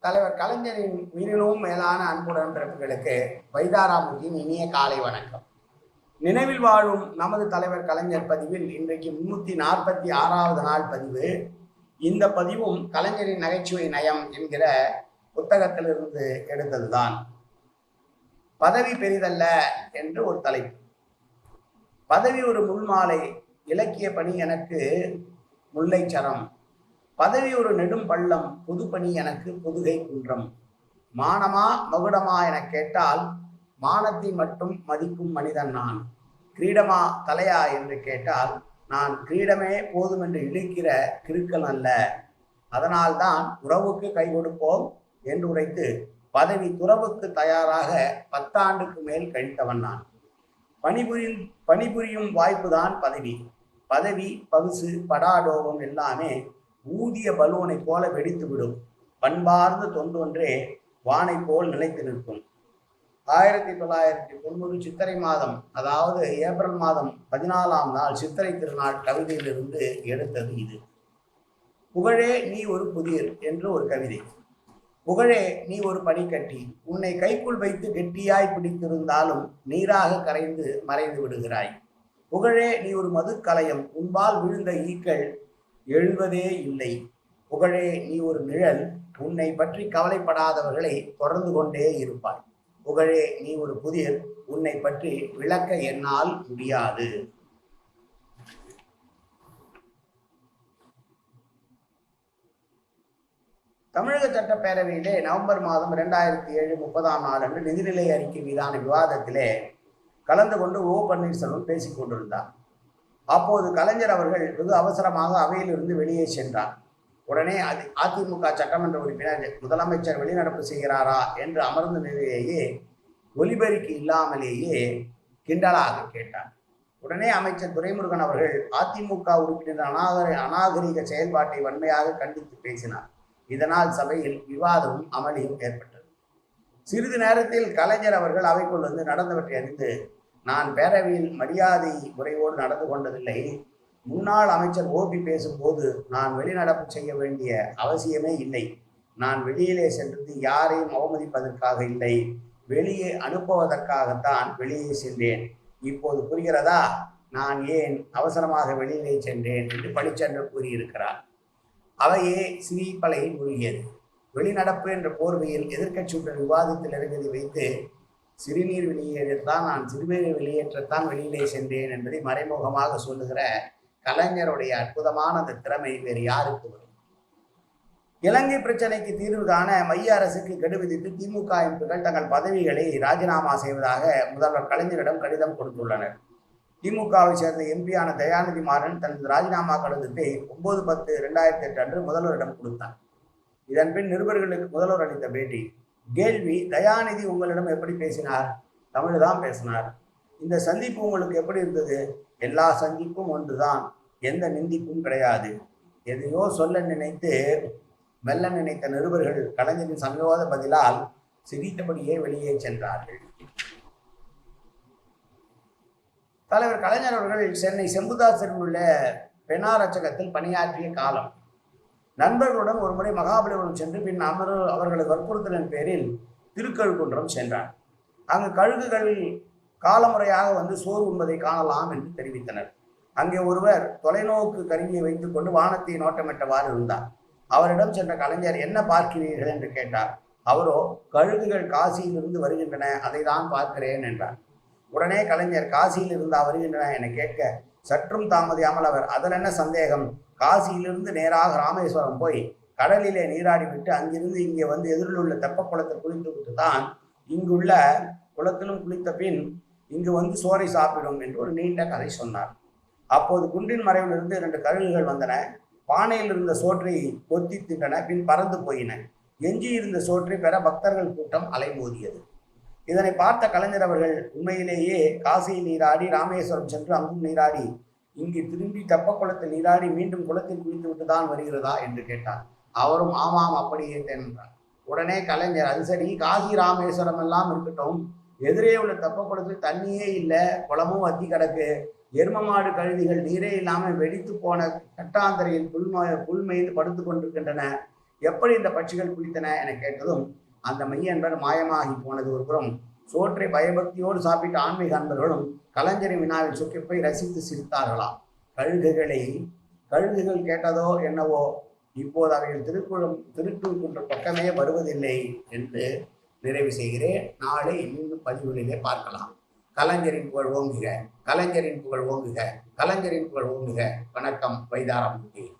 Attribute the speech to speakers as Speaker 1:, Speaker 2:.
Speaker 1: தலைவர் கலைஞரின் உயிரினும் மேலான அன்புடன் பிறப்புகளுக்கு வைதாராமூர்த்தியின் இனிய காலை வணக்கம். நினைவில் வாழும் நமது தலைவர் கலைஞர் பதிவில் இன்றைக்கு முன்னூத்தி நாற்பத்தி ஆறாவது நாள் பதிவு. இந்த பதிவும் கலைஞரின் நகைச்சுவை நயம் என்கிற புத்தகத்திலிருந்து எடுத்ததுதான். பதவி பெரிதல்ல என்று ஒரு தலைப்பு. பதவி ஒரு முள்மாலை இலக்கிய பணி எனக்கு முல்லைச்சரம். பதவி ஒரு நெடும் பள்ளம் பொதுப்பணி எனக்கு புதுகை குன்றம். மானமா மகுடமா எனக் கேட்டால் மானத்தை மட்டும் மதிக்கும் மனிதன் நான். கிரீடமா தலையா என்று கேட்டால் நான் கிரீடமே போதும் என்று இழுக்கிற கிறுக்கல் அல்ல. அதனால்தான் உறவுக்கு கை கொடுப்போம் என்று உரைத்து பதவி துறவுக்கு தயாராக பத்தாண்டுக்கு மேல் கழித்தவன் நான். பணிபுரியும் பணிபுரியும் வாய்ப்புதான் பதவி. பதவி பவுசு படாடோபம் எல்லாமே ஊதிய பலூனை போல வெடித்து விடும் பண்பார்ந்த தொண்டொன்றே வானை போல் நிலைத்து நிற்கும். ஆயிரத்தி தொள்ளாயிரத்தி தொண்ணூறு சித்திரை மாதம் அதாவது ஏப்ரல் மாதம் பதினாலாம் நாள் சித்திரை திருநாள் கவிதையிலிருந்து எடுத்தது இது. புகழே நீ ஒரு புதிர் என்று ஒரு கவிதை. புகழே நீ ஒரு பனிக்கட்டி உன்னை கைக்குள் வைத்து கெட்டியாய் பிடித்திருந்தாலும் நீராக கரைந்து மறைந்து விடுகிறாய். புகழே நீ ஒரு மதுக்கலயம் உன்பால் விழுந்த ஈக்கள் எழுவதே இல்லை. புகழே நீ ஒரு நிழல் உன்னை பற்றி கவலைப்படாதவர்களை தொடர்ந்து கொண்டே இருப்பாய். புகழே நீ ஒரு புதிர் உன்னை பற்றி விளக்க என்னால் முடியாது. தமிழக சட்டப்பேரவையிலே நவம்பர் மாதம் இரண்டாயிரத்தி ஏழு முப்பதாம் நாள் அன்று நிதிநிலை அறிக்கை மீதான விவாதத்திலே கலந்து கொண்டு ஓ பன்னீர்செல்வம் பேசிக் கொண்டிருந்தார். அப்போது கலைஞர் அவர்கள் வெகு அவசரமாக அவையிலிருந்து வெளியே சென்றார். உடனே அதிமுக சட்டமன்ற உறுப்பினர் முதலமைச்சர் வெளிநடப்பு செய்கிறாரா என்று அமர்ந்த நிலையிலேயே ஒலிபெருக்கி இல்லாமலேயே கிண்டலாக கேட்டார். உடனே அமைச்சர் துரைமுருகன் அவர்கள் அதிமுக உறுப்பினர் அநாகரி அநாகரிக செயல்பாட்டை வன்மையாக கண்டித்து பேசினார். இதனால் சபையில் விவாதமும் அமளியும் ஏற்பட்டது. சிறிது நேரத்தில் கலைஞர் அவர்கள் அவைக்குள் வந்து நடந்தவற்றை அறிந்து நான் பேரவையில் மரியாதை முறையோடு நடந்து கொண்டதில்லை. முன்னாள் அமைச்சர் ஓபி பேசும்போது நான் வெளிநடப்பு செய்ய வேண்டிய அவசியமே இல்லை. நான் வெளியிலே சென்றது யாரையும் அவமதிப்பதற்காக இல்லை. வெளியே அனுப்புவதற்காகத்தான் வெளியே சென்றேன். இப்போது புரிகிறதா? நான் ஏன் அவசரமாக வெளியிலே சென்றேன் என்று பழிச்சென்று கூறியிருக்கிறார். அவையே சிரிப்பலையில் மூழ்கியது. வெளிநடப்பு என்ற போர்வையில் எதிர்க்கட்சியுடன் விவாதத்தில் இறங்கியதை வைத்து சிறுநீர் வெளியேறத்தான் நான் சிறுநீர் வெளியேற்றத்தான் வெளியிலே சென்றேன் என்பதை மறைமுகமாக சொல்லுகிற கலைஞருடைய அற்புதமான அந்த திறமை வேறு யாருக்கு வரும்? இலங்கை பிரச்சனைக்கு தீர்வு காண மைய அரசுக்கு கெடுவிதித்து திமுக எம்பிகள் தங்கள் பதவிகளை ராஜினாமா செய்வதாக முதல்வர் கலைஞரிடம் கடிதம் கொடுத்துள்ளனர். திமுகவை சேர்ந்த எம்பியான தயாநிதி மாறன் தனது ராஜினாமா கடிதத்தை ஒன்பது பத்து ரெண்டாயிரத்தி எட்டு அன்று முதல்வரிடம் கொடுத்தார். இதன்பின் நிருபர்களுக்கு முதல்வர் அளித்த பேட்டி கேள்வி தயாநிதி உங்களிடம் எப்படி பேசினார்? தமிழ் தான் பேசினார். இந்த சந்திப்பு உங்களுக்கு எப்படி இருந்தது? எல்லா சந்திப்பும் ஒன்றுதான் எந்த நிந்திப்பும் கிடையாது. எதையோ சொல்ல நினைத்து மெல்ல நினைத்த நிருபர்கள் கலைஞரின் சமயோத பதிலால் சிரித்தபடியே வெளியே சென்றார்கள். தலைவர் கலைஞர் அவர்கள் சென்னை செம்புதாசரில் உள்ள பெனாரச்சகத்தில் பணியாற்றிய காலம். நண்பர்களுடன் ஒருமுறை மகாபலிபுரம் சென்று பின் அமர் அவர்களது வற்புறுத்தலின் பேரில் திருக்கழுக்குன்றம் சென்றார் அங்கு கழுகுகள் காலமுறையாக வந்து சோறு உண்பதை காணலாம் என்று தெரிவித்தனர். அங்கே ஒருவர் தொலைநோக்கு கருவியை வைத்துக்கொண்டு வானத்தை நோட்டமிட்டவாறு இருந்தார். அவரிடம் சென்ற கலைஞர் என்ன பார்க்கிறீர்கள்? என்று கேட்டார். அவரோ கழுகுகள் காசியிலிருந்து வருகின்றன அதை தான் பார்க்கிறேன் என்றார். உடனே கலைஞர் காசியில் இருந்தா வருகின்றன என கேட்க சற்றும் தாமதியாமல் அவர் அதில் என்ன சந்தேகம்? காசியிலிருந்து நேராக ராமேஸ்வரம் போய் கடலிலே நீராடி விட்டு அங்கிருந்து இங்கே வந்து எதிரில் உள்ள தெப்ப குளத்தில் குளித்து விட்டு தான் இங்குள்ள குளத்திலும் குளித்த பின் இங்கு வந்து சோறை சாப்பிடும் என்று ஒரு நீண்ட கதை சொன்னார். அப்போது குன்றின் மறைவிலிருந்து இரண்டு கழுகுகள் வந்தன. பானையில் இருந்த சோற்றை கொத்தி தின்றன பின் பறந்து போயின. எஞ்சி இருந்த சோற்றை பெற பக்தர்கள் கூட்டம் அலைமோதியது. இதனை பார்த்த கலைஞர் அவர்கள் உண்மையிலேயே காசியில் நீராடி ராமேஸ்வரம் சென்று அங்கும் நீராடி இங்கு திரும்பி தெப்ப குளத்தில் நீராடி மீண்டும் குளத்தில் குளித்து விட்டு தான் வருகிறதா என்று கேட்டார் அவரும் ஆமாம் அப்படியே என்றார். உடனே கலைஞர் அது சரி காசி ராமேஸ்வரம் எல்லாம் இருக்கட்டும். எதிரே உள்ள தெப்ப குளத்தில் தண்ணியே இல்லை குளமும் வத்தி கிடக்கு. எரும மாடு கழுதிகள் நீரே இல்லாமல் வெடித்து போன கட்டாந்தரையில் புல்ம புல்மைந்து படுத்து கொண்டிருக்கின்றன. எப்படி இந்த பட்சிகள் குளித்தன? என கேட்டதும் அந்த மையன்பர் மாயமாகி போனது ஒருபுறம் சோற்றை பயபக்தியோடு சாப்பிட்ட ஆன்மீக அன்பர்களும் கலைஞரின் வினாவில் சுக்கிப்பை ரசித்து சிரித்தார்களாம் கழுகுகளை கழுகுகள் கேட்டதோ என்னவோ? இப்போது அவைகள் திருக்குளம் திருக்குன்ற பக்கமே வருவதில்லை என்று நிறைவு செய்கிறேன். நாளை இன்னும் பதிவுகளிலே பார்க்கலாம். கலைஞரின் புகழ் ஓங்குக. கலைஞரின் புகழ் ஓங்குக. கலைஞரின் புகழ் ஓங்குக. வணக்கம். வைதாரமூர்த்தி